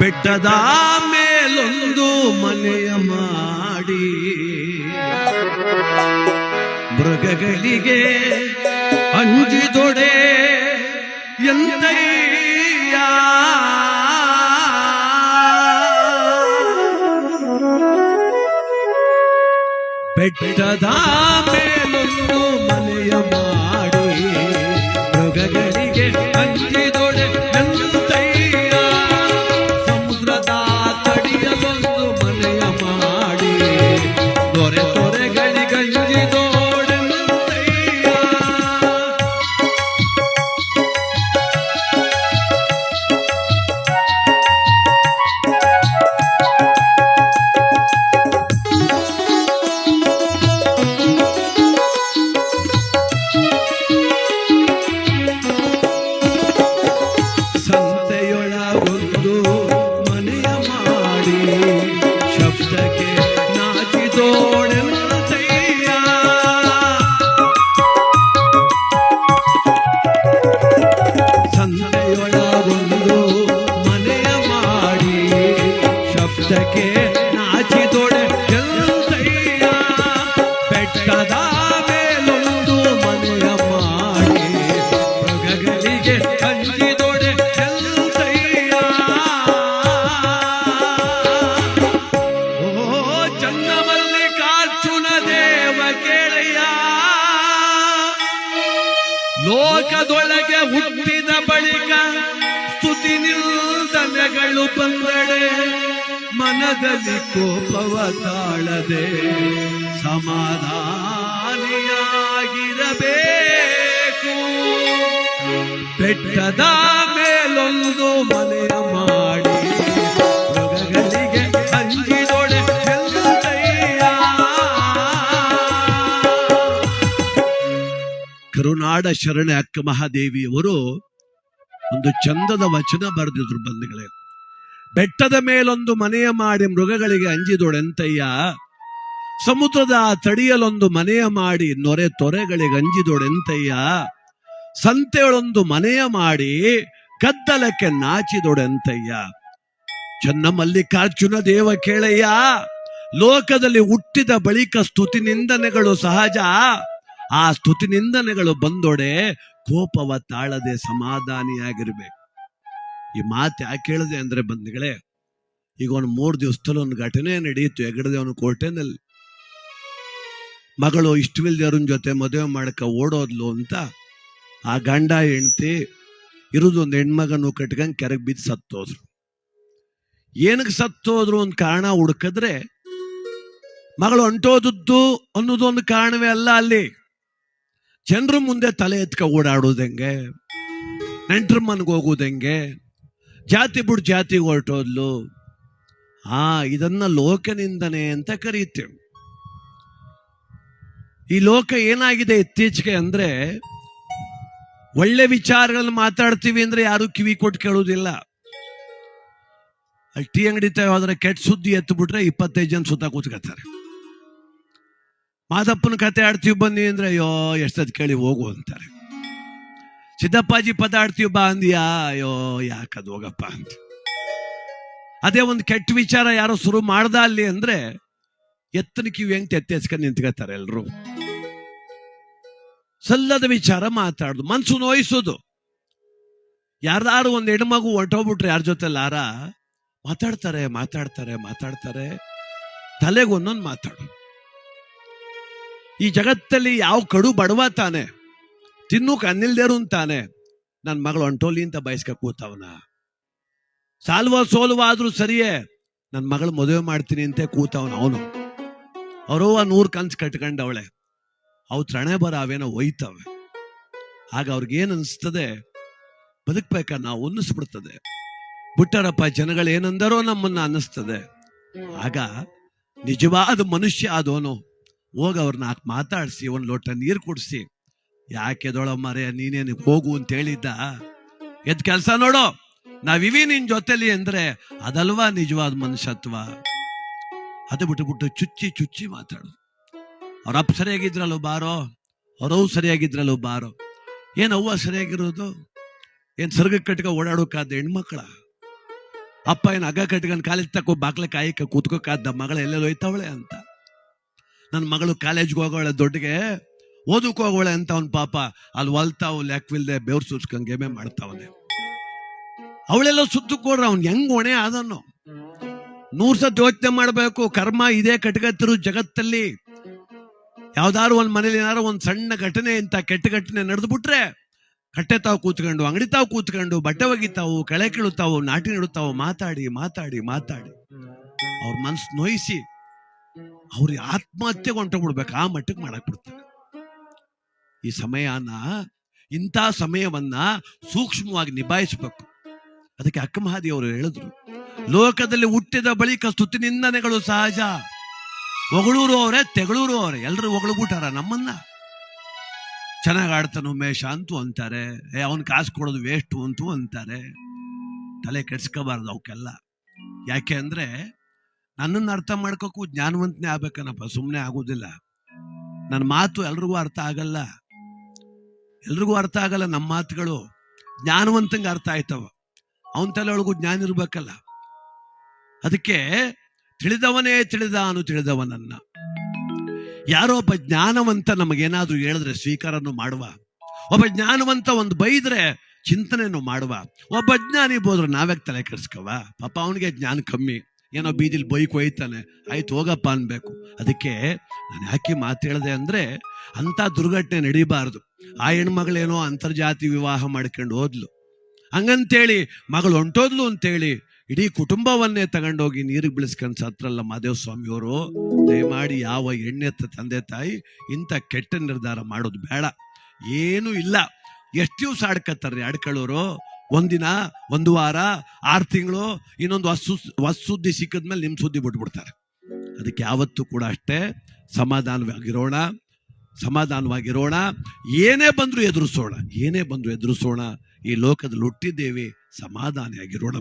ಬೆಟ್ಟದ ಮೇಲೊಂದು ಮನೆಯ ಮಾಡಿ ಮೃಗಗಳಿಗೆ ಅಂಜಿದೊಡೆ ಎಂದಯ್ಯ ಬೆಟ್ಟದ ಮೇಲೊಂದು ಮನೆಯ ಮಾಡಿ ಮೃಗಗಳಿಗೆ ಲೋಕದೊಳಗೆ ಹುಟ್ಟಿದ ಬಳಿಕ ಸ್ತುತಿ ನಿಲ್ದನೆಗಳು ಬಂದಡೆ ಮನದಲ್ಲಿ ಕೋಪವ ತಾಳದೆ ಸಮಾಧಾನಿಯಾಗಿರಬೇಕು. ಬೆಟ್ಟದ ಮೇಲೊಂದು ಮನೆಯ ಮಾಡಿ ಕರುನಾಡ ಶರಣೆ ಅಕ್ಕ ಮಹಾದೇವಿಯವರು ಒಂದು ಚಂದದ ವಚನ ಬರೆದಿದ್ರು ಬಂಧುಗಳೇ. ಬೆಟ್ಟದ ಮೇಲೊಂದು ಮನೆಯ ಮಾಡಿ ಮೃಗಗಳಿಗೆ ಅಂಜಿದೊಡೆಂತಯ್ಯ. ಸಮುದ್ರದ ತಡಿಯಲೊಂದು ಮನೆಯ ಮಾಡಿ ನೊರೆ ತೊರೆಗಳಿಗೆ ಅಂಜಿದೊಡೆಂತಯ್ಯ. ಸಂತೆಯೊಳೊಂದು ಮನೆಯ ಮಾಡಿ ಗದ್ದಲಕ್ಕೆ ನಾಚಿದೊಡೆಂತಯ್ಯ. ಚನ್ನಮಲ್ಲಿಕಾರ್ಜುನ ದೇವ ಕೇಳಯ್ಯ, ಲೋಕದಲ್ಲಿ ಹುಟ್ಟಿದ ಬಳಿಕ ಸ್ತುತಿ ನಿಂದನೆಗಳು ಸಹಜ. ಆ ಸ್ತುತಿ ನಿಂದನೆಗಳು ಬಂದೊಡೆ ಕೋಪವ ತಾಳದೆ ಸಮಾಧಾನಿಯಾಗಿರ್ಬೇಕು. ಈ ಮಾತು ಯಾಕೆ ಹೇಳಿದೆ ಅಂದ್ರೆ ಬಂಧುಗಳೇ ಈಗ ಒಂದು ಮೂರು ದಿವಸದಲ್ಲಿ ಒಂದು ಘಟನೆ ನಡೆಯಿತು ಹೆಗಡದೇವನ ಕೋಟೆನಲ್ಲಿ ಮಗಳು ಇಷ್ಟವಿಲ್ದೇವ್ರನ್ ಜೊತೆ ಮದುವೆ ಮಾಡಕ ಓಡೋದ್ಲು ಅಂತ ಆ ಗಂಡ ಹೆಂಡತಿ ಇರೋದು ಒಂದು ಹೆಣ್ಮಗನು ಕಟ್ಕೊಂಡ್ ಕೆರೆಗೆ ಬಿದ್ದು ಸತ್ತೋದ್ರು. ಏನಕ್ಕೆ ಸತ್ತೋದ್ರು ಒಂದು ಕಾರಣ ಹುಡುಕಿದ್ರೆ, ಮಗಳು ಹೊಂಟೋದದ್ದು ಅನ್ನೋದೊಂದು ಕಾರಣವೇ ಅಲ್ಲ ಅಲ್ಲಿ. ಜನರ ಮುಂದೆ ತಲೆ ಎತ್ಕ ಓಡಾಡೋದು ಹೆಂಗೆ? ನೆಂಟ್ರ ಮನ್ಗೆ ಹೋಗೋದು ಹೆಂಗೆ? ಜಾತಿ ಬಿಡ್ ಜಾತಿ ಹೊರಟೋದ್ಲು. ಆ ಇದನ್ನ ಲೋಕನಿಂದನೆ ಅಂತ ಕರೀತೇವೆ. ಈ ಲೋಕ ಏನಾಗಿದೆ ಇತ್ತೀಚೆಗೆ ಅಂದ್ರೆ, ಒಳ್ಳೆ ವಿಚಾರಗಳನ್ನ ಮಾತಾಡ್ತೀವಿ ಅಂದ್ರೆ ಯಾರು ಕಿವಿ ಕೊಟ್ಟು ಕೇಳೋದಿಲ್ಲ. ಅಲ್ಲಿ ಟೀ ಅಂಗಡಿ ಹೋದ್ರೆ ಕೆಟ್ಟ ಸುದ್ದಿ ಎತ್ತು ಬಿಟ್ರೆ ಇಪ್ಪತ್ತೈದು ಜನ ಸುತ್ತ ಕೂತ್ಕೊತಾರೆ ಮಾದಪ್ಪನ ಕತೆ ಆಡ್ತೀವಿ ಬನ್ನಿ ಅಂದ್ರೆ, ಅಯ್ಯೋ ಎಷ್ಟದ್ ಕೇಳಿ ಹೋಗು ಅಂತಾರೆ. ಸಿದ್ದಪ್ಪಾಜಿ ಪದ ಆಡ್ತೀವಿ ಬಾ ಅಂದ್ಯಾ? ಅಯ್ಯೋ ಯಾಕದ್ ಹೋಗಪ್ಪ ಅಂತ. ಅದೇ ಒಂದು ಕೆಟ್ಟ ವಿಚಾರ ಯಾರೋ ಶುರು ಮಾಡ್ದ ಅಲ್ಲಿ ಅಂದ್ರೆ ಎತ್ತನ ಕಿವಿ ಹೆಂಗ್ ಎತ್ತೆಸ್ಕೊಂಡು ನಿಂತ್ಕೋತಾರೆ ಎಲ್ಲರೂ ಸಲ್ಲದ ವಿಚಾರ ಮಾತಾಡುದು, ಮನ್ಸು ನೋಯಿಸೋದು. ಯಾರ್ದಾರು ಒಂದು ಹೆಣ್ಮಗು ಹೊಂಟೋಗ್ಬಿಟ್ರೆ ಯಾರ ಜೊತೆ ಲಾರ? ಮಾತಾಡ್ತಾರೆ ಮಾತಾಡ್ತಾರೆ ಮಾತಾಡ್ತಾರೆ. ತಲೆಗೆ ಒಂದೊಂದು ಮಾತಾಡು. ಈ ಜಗತ್ತಲ್ಲಿ ಯಾವ ಕಡು ಬಡವ ತಾನೆ ತಿನ್ನೂಕ್ ಅನ್ನಿಲ್ದೇರು ಅಂತಾನೆ ನನ್ನ ಮಗಳು ಅಂಟೋಲಿ ಅಂತ ಬಯಸ್ಕ ಕೂತವನ. ಸಾಲ್ವ ಸೋಲ್ವ ಆದ್ರೂ ಸರಿಯೇ ನನ್ನ ಮಗಳು ಮದುವೆ ಮಾಡ್ತೀನಿ ಅಂತ ಕೂತವನ ಅವನು. ಅವರೋ ನೂರು ಕನ್ಸ್ ಕಟ್ಕೊಂಡವಳೆ. ಅವು ತ್ರಣೆ ಬರ ಅವೇನೋ ಒಯ್ತವೆ. ಆಗ ಅವ್ರಿಗೇನ್ ಅನ್ಸ್ತದೆ, ಬದುಕ್ಬೇಕ ನಾವು ಅನ್ನಿಸ್ಬಿಡ್ತದೆ. ಬಿಟ್ಟರಪ್ಪ ಜನಗಳು ಏನಂದರೋ ನಮ್ಮನ್ನ ಅನ್ನಿಸ್ತದೆ. ಆಗ ನಿಜವಾದ ಮನುಷ್ಯ ಆದವನು ಹೋಗ ಅವ್ರನ್ನ ನಾಲ್ಕು ಮಾತಾಡಿಸಿ, ಒಂದು ಲೋಟ ನೀರು ಕುಡಿಸಿ. ಯಾಕೆ ಮರೆ ನೀನೇನು ಹೋಗು ಅಂತ ಹೇಳಿದ್ದ? ಎದ್ ಕೆಲಸ ನೋಡು. ನಾವಿವಿ ನಿನ್ ಜೊತೆಲಿ ಅಂದ್ರೆ ಅದಲ್ವಾ ನಿಜವಾದ ಮನುಷ್ಯತ್ವ? ಅದು ಬಿಟ್ಟು ಬಿಟ್ಟು ಚುಚ್ಚಿ ಚುಚ್ಚಿ ಮಾತಾಡು. ಅವ್ರ ಅಪ್ಪ ಸರಿಯಾಗಿದ್ರಲ್ಲೋ ಬಾರೋ? ಅವ್ರವ್ ಸರಿಯಾಗಿದ್ರಲ್ಲೋ ಬಾರೋ? ಏನು ಅವ್ವ ಸರಿಯಾಗಿರೋದು? ಏನು ಸರ್ಗ ಕಟ್ಕ ಓಡಾಡೋಕಾದ ಹೆಣ್ಮಕ್ಳ? ಅಪ್ಪ ಏನು ಹಗ್ಗ ಕಟ್ಕೊಂಡು ಕಾಲಿಗೆ ತಕೋ ಬಾಕ್ಲೆ ಕಾಯಕ್ಕೆ ಕೂತ್ಕೋಕಾದ ಮಗಳ ಎಲ್ಲೆಲ್ಲ ಹೋಯ್ತಾವಳೆ ಅಂತ? ನನ್ನ ಮಗಳು ಕಾಲೇಜ್ಗೆ ಹೋಗೋಳೆ ದೊಡ್ಡಗೆ ಓದಕ್ಕೆ ಹೋಗೋಳೆ ಅಂತ ಅವ್ನ ಪಾಪ, ಅಲ್ಲಿ ಒಲ್ತಾವು ಲೆಕ್ಕವಿಲ್ದೆ ಬೆವ್ರು ಗೆಮೆ ಮಾಡ್ತಾವನೆ ಅವಳೆಲ್ಲ ಸುತ್ತಕ್ಕೋಡ್ರ ಅವ್ನ್ ಹೆಂಗ್ ಹೊಣೆ ಅದನ್ನು ನೂರ್ ಸತ್ ಯೋಚನೆ ಮಾಡ್ಬೇಕು, ಕರ್ಮ ಇದೇ ಕಟ್ಕತ್ತಿರು ಜಗತ್ತಲ್ಲಿ. ಯಾವ್ದಾದ್ರು ಒಂದ್ ಮನೇಲಿ ಏನಾರು ಒಂದ್ ಸಣ್ಣ ಘಟನೆ ಇಂತ ಕೆಟ್ಟ ಘಟನೆ ನಡೆದು ಬಿಟ್ರೆ ಕಟ್ಟೆ ತಾವು ಕೂತ್ಕೊಂಡು, ಅಂಗಡಿ ತಾವು ಕೂತ್ಕೊಂಡು, ಬಟ್ಟೆ ಒಗಿತಾವು, ಕಳೆ ಕೀಳುತ್ತಾವು, ನಾಟಿ ನೆಡುತ್ತಾವು, ಮಾತಾಡಿ ಮಾತಾಡಿ ಮಾತಾಡಿ. ಅವ್ರ ಮನ್ಸು ನೋಯಿಸಿ ಅವ್ರಿಗೆ ಆತ್ಮಹತ್ಯೆಗೆ ಹೊಂಟೋಗ್ಬಿಡ್ಬೇಕು ಆ ಮಟ್ಟಕ್ಕೆ ಮಾಡಕ್ ಬಿಡ್ತಾರೆ. ಈ ಸಮಯನ, ಇಂಥ ಸಮಯವನ್ನ ಸೂಕ್ಷ್ಮವಾಗಿ ನಿಭಾಯಿಸಬೇಕು. ಅದಕ್ಕೆ ಅಕ್ಕಮಹಾದಿ ಅವರು ಹೇಳಿದ್ರು, ಲೋಕದಲ್ಲಿ ಹುಟ್ಟಿದ ಬಳಿಕ ಸ್ತುತಿ ನಿಂದನೆಗಳು ಸಹಜ. ಹೊಗಳೂರು ಅವರೇ, ತೆಗಳೂರು ಅವರೇ ಎಲ್ಲರೂ ಹೊಗಳ್ಬಿಟ್ಟಾರ ನಮ್ಮನ್ನ? ಚೆನ್ನಾಗಿ ಆಡ್ತಾನ ಉಮೇಶ ಅಂತೂ ಅಂತಾರೆ. ಏ, ಅವನ್ ಕಾಸು ಕೊಡೋದು ವೇಸ್ಟು ಅಂತೂ ಅಂತಾರೆ. ತಲೆ ಕೆಡ್ಸ್ಕೋಬಾರ್ದು ಅವಕ್ಕೆಲ್ಲ. ಯಾಕೆ ಅಂದ್ರೆ ನನ್ನನ್ನು ಅರ್ಥ ಮಾಡ್ಕೋಕು ಜ್ಞಾನವಂತನೇ ಆಗ್ಬೇಕನ್ನಪ್ಪ ಸುಮ್ಮನೆ ಆಗೋದಿಲ್ಲ. ನನ್ನ ಮಾತು ಎಲ್ರಿಗೂ ಅರ್ಥ ಆಗಲ್ಲ. ಎಲ್ರಿಗೂ ಅರ್ಥ ಆಗಲ್ಲ ನಮ್ಮ ಮಾತುಗಳು. ಜ್ಞಾನವಂತಂಗೆ ಅರ್ಥ ಆಯ್ತವ. ಅವನ ತಲೆ ಒಳಗೂ ಜ್ಞಾನ ಇರ್ಬೇಕಲ್ಲ. ಅದಕ್ಕೆ ತಿಳಿದವನೇ ತಿಳಿದ ಅನು ತಿಳಿದವನನ್ನ. ಯಾರೋ ಒಬ್ಬ ಜ್ಞಾನವಂತ ನಮಗೇನಾದ್ರೂ ಹೇಳಿದ್ರೆ ಸ್ವೀಕಾರನು ಮಾಡುವ. ಒಬ್ಬ ಜ್ಞಾನವಂತ ಒಂದು ಬೈದ್ರೆ ಚಿಂತನೆಯನ್ನು ಮಾಡುವ. ಒಬ್ಬ ಜ್ಞಾನಿ ಬೋದ್ರೆ ನಾವ್ಯಾಕೆ ತಲೆ ಕೆಡಿಸ್ಕವ? ಪಾಪ ಅವನಿಗೆ ಜ್ಞಾನ ಕಮ್ಮಿ. ಏನೋ ಬೀದಿಲಿ ಬೈಕ್ ಒಯ್ತಾನೆ. ಆಯ್ತು, ಹೋಗಪ್ಪ ಅನ್ಬೇಕು. ಅದಕ್ಕೆ ನಾನು ಯಾಕೆ ಮಾತು ಹೇಳಿದೆ ಅಂದ್ರೆ ಅಂತ ದುರ್ಘಟನೆ ನಡೀಬಾರ್ದು. ಆ ಹೆಣ್ಮಗಳೇನೋ ಅಂತರ್ಜಾತಿ ವಿವಾಹ ಮಾಡ್ಕೊಂಡು ಹೋದ್ಲು. ಹಂಗಂತೇಳಿ ಮಗಳು ಹೊಂಟೋದ್ಲು ಅಂತೇಳಿ ಇಡೀ ಕುಟುಂಬವನ್ನೇ ತಗೊಂಡೋಗಿ ನೀರಿಗೆ ಬೀಳಿಸ್ಕೊಂಡು ಸತ್ರಲ್ಲ ಮಾದೇವ ಸ್ವಾಮಿಯವರು. ದಯಮಾಡಿ ಯಾವ ಹೆಣ್ಣೆ ತಂದೆ ತಾಯಿ ಇಂಥ ಕೆಟ್ಟ ನಿರ್ಧಾರ ಮಾಡೋದು ಬೇಡ. ಏನೂ ಇಲ್ಲ. ಎಷ್ಟು ದಿವಸ ಆಡ್ಕತ್ತಾರ್ರಿ ಆಡ್ಕೊಳ್ಳೋರು? ಒಂದಿನ, ಒಂದು ವಾರ, ಆರು ತಿಂಗಳು, ಇನ್ನೊಂದು ಹೊಸ ಸುದ್ದಿ ಸಿಕ್ಕಿದ್ಮೇಲೆ ನಿಮ್ಮ ಸುದ್ದಿ ಬಿಟ್ಬಿಡ್ತಾರೆ. ಅದಕ್ಕೆ ಯಾವತ್ತೂ ಕೂಡ ಅಷ್ಟೇ ಸಮಾಧಾನವಾಗಿರೋಣ ಸಮಾಧಾನವಾಗಿರೋಣ, ಏನೇ ಬಂದರೂ ಎದುರಿಸೋಣ, ಏನೇ ಬಂದರೂ ಎದುರಿಸೋಣ, ಈ ಲೋಕದಲ್ಲಿ ಹುಟ್ಟಿದ್ದೇವೆ, ಸಮಾಧಾನಿಯಾಗಿರೋಣ